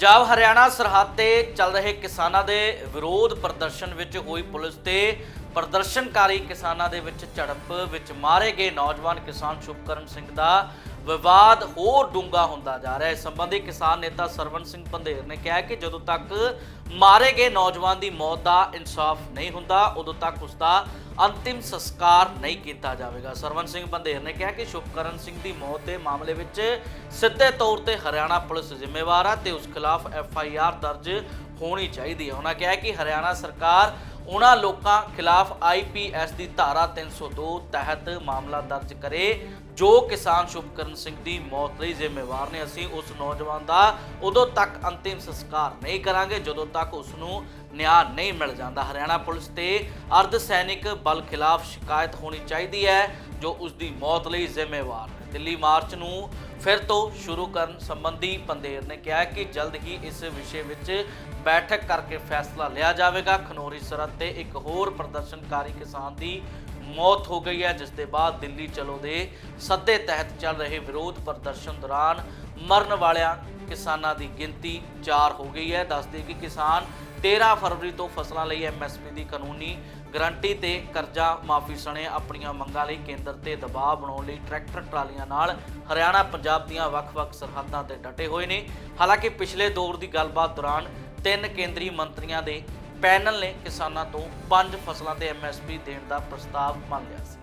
ਪੰਜਾਬ, ਹਰਿਆਣਾ ਸਰਹੱਦ ਤੇ ਚੱਲ ਰਹੇ ਕਿਸਾਨਾਂ ਦੇ ਵਿਰੋਧ ਪ੍ਰਦਰਸ਼ਨ ਵਿੱਚ ਹੋਈ ਪੁਲਿਸ ਤੇ ਪ੍ਰਦਰਸ਼ਨਕਾਰੀ ਕਿਸਾਨਾਂ ਦੇ ਵਿੱਚ ਝੜਪ ਵਿੱਚ ਮਾਰੇ ਗਏ ਨੌਜਵਾਨ ਕਿਸਾਨ ਸ਼ੁਭਕਰਨ ਸਿੰਘ ਦਾ ਵਿਵਾਦ ਹੋਰ ਡੂੰਘਾ ਹੁੰਦਾ ਜਾ ਰਿਹਾ ਹੈ। ਇਸ ਸੰਬੰਧੀ ਕਿਸਾਨ ਨੇਤਾ ਸਰਵਨ ਸਿੰਘ ਪੰਧੇਰ ਨੇ ਕਿਹਾ ਕਿ ਜਦੋਂ ਤੱਕ ਮਾਰੇ ਗਏ ਨੌਜਵਾਨ ਦੀ ਮੌਤ ਦਾ ਇਨਸਾਫ ਨਹੀਂ ਹੁੰਦਾ, ਉਦੋਂ ਤੱਕ ਉਸ ਦਾ ਅੰਤਿਮ ਸੰਸਕਾਰ ਨਹੀਂ ਕੀਤਾ ਜਾਵੇਗਾ। ਸਰਵਨ ਸਿੰਘ ਬੰਦੇਰ ਨੇ ਕਿਹਾ ਕਿ ਸ਼ੁਭਕਰਨ ਸਿੰਘ ਦੀ ਮੌਤ ਦੇ ਮਾਮਲੇ ਵਿੱਚ ਸਿੱਧੇ ਤੌਰ ਤੇ ਹਰਿਆਣਾ ਪੁਲਿਸ ਜ਼ਿੰਮੇਵਾਰ ਹੈ ਤੇ ਉਸ ਖਿਲਾਫ ਐਫ ਆਈ ਆਰ ਦਰਜ ਹੋਣੀ ਚਾਹੀਦੀ ਹੈ। ਉਹਨਾਂ ਕਿਹਾ ਕਿ ਹਰਿਆਣਾ ਸਰਕਾਰ ਉਹਨਾਂ ਲੋਕਾਂ ਖਿਲਾਫ ਆਈਪੀਐਸ ਦੀ ਧਾਰਾ 302 ਤਹਿਤ ਮਾਮਲਾ ਦਰਜ ਕਰੇ, ਜੋ ਕਿਸਾਨ ਸ਼ੁਭਕਰਨ ਸਿੰਘ ਦੀ ਮੌਤ ਲਈ ਜ਼ਿੰਮੇਵਾਰ ਨੇ। ਅਸੀਂ ਉਸ ਨੌਜਵਾਨ ਦਾ ਉਦੋਂ ਤੱਕ ਅੰਤਿਮ ਸੰਸਕਾਰ ਨਹੀਂ ਕਰਾਂਗੇ, ਜਦੋਂ ਤੱਕ ਉਸ ਨੂੰ ਨਿਆਂ ਨਹੀਂ ਮਿਲ ਜਾਂਦਾ। ਹਰਿਆਣਾ ਪੁਲਿਸ ਤੇ ਅਰਧ ਸੈਨਿਕ ਬਲ ਖਿਲਾਫ ਸ਼ਿਕਾਇਤ ਹੋਣੀ ਚਾਹੀਦੀ ਹੈ, ਜੋ ਉਸ ਦੀ ਮੌਤ ਲਈ ਜ਼ਿੰਮੇਵਾਰ ਨੇ। ਦਿੱਲੀ ਮਾਰਚ ਨੂੰ ਫਿਰ ਤੋਂ ਸ਼ੁਰੂ ਕਰਨ ਸੰਬੰਧੀ ਪੰਦੇਰ ਨੇ ਕਿਹਾ ਕਿ ਜਲਦ ਹੀ ਇਸ ਵਿਸ਼ੇ ਵਿੱਚ ਬੈਠਕ ਕਰਕੇ ਫੈਸਲਾ ਲਿਆ ਜਾਵੇਗਾ। ਖਨੋਰੀ ਸਰਹੱਦ ਤੇ ਇੱਕ ਹੋਰ ਪ੍ਰਦਰਸ਼ਨਕਾਰੀ ਕਿਸਾਨ ਦੀ ਮੌਤ ਹੋ ਗਈ ਹੈ, ਜਿਸ ਦੇ ਬਾਅਦ ਦਿੱਲੀ ਚਲੋ ਦੇ ਸੱਦੇ ਤਹਿਤ ਚੱਲ ਰਹੇ ਵਿਰੋਧ ਪ੍ਰਦਰਸ਼ਨ ਦੌਰਾਨ ਮਰਨ ਵਾਲਿਆਂ ਕਿਸਾਨਾਂ ਦੀ ਗਿਣਤੀ 4 ਹੋ ਗਈ ਹੈ। ਦੱਸਦੇ ਕਿ ਕਿਸਾਨ 13 ਫਰਵਰੀ ਤੋਂ ਫਸਲਾਂ ਲਈ ਐਮਐਸਪੀ ਦੀ ਕਾਨੂੰਨੀ ਗਰੰਟੀ ਤੇ ਕਰਜ਼ਾ ਮਾਫੀ ਸਣੇ ਆਪਣੀਆਂ ਮੰਗਾਂ ਲਈ ਕੇਂਦਰ ਤੇ ਦਬਾਅ ਬਣਾਉਣ ਲਈ ਟਰੈਕਟਰ ਟਰਾਲੀਆਂ ਨਾਲ ਹਰਿਆਣਾ ਪੰਜਾਬ ਦੀਆਂ ਵੱਖ-ਵੱਖ ਸਰਹੱਦਾਂ ਤੇ ਡਟੇ ਹੋਏ ਨੇ। ਹਾਲਾਂਕਿ ਪਿਛਲੇ ਦੌਰ ਦੀ ਗੱਲਬਾਤ ਦੌਰਾਨ ਤਿੰਨ ਕੇਂਦਰੀ ਮੰਤਰੀਆਂ ਦੇ ਪੈਨਲ ਨੇ ਕਿਸਾਨਾਂ ਤੋਂ ਪੰਜ ਫਸਲਾਂ ਤੇ ਐਮਐਸਪੀ ਦੇਣ ਦਾ ਪ੍ਰਸਤਾਵ ਮੰਨ ਲਿਆ ਸੀ।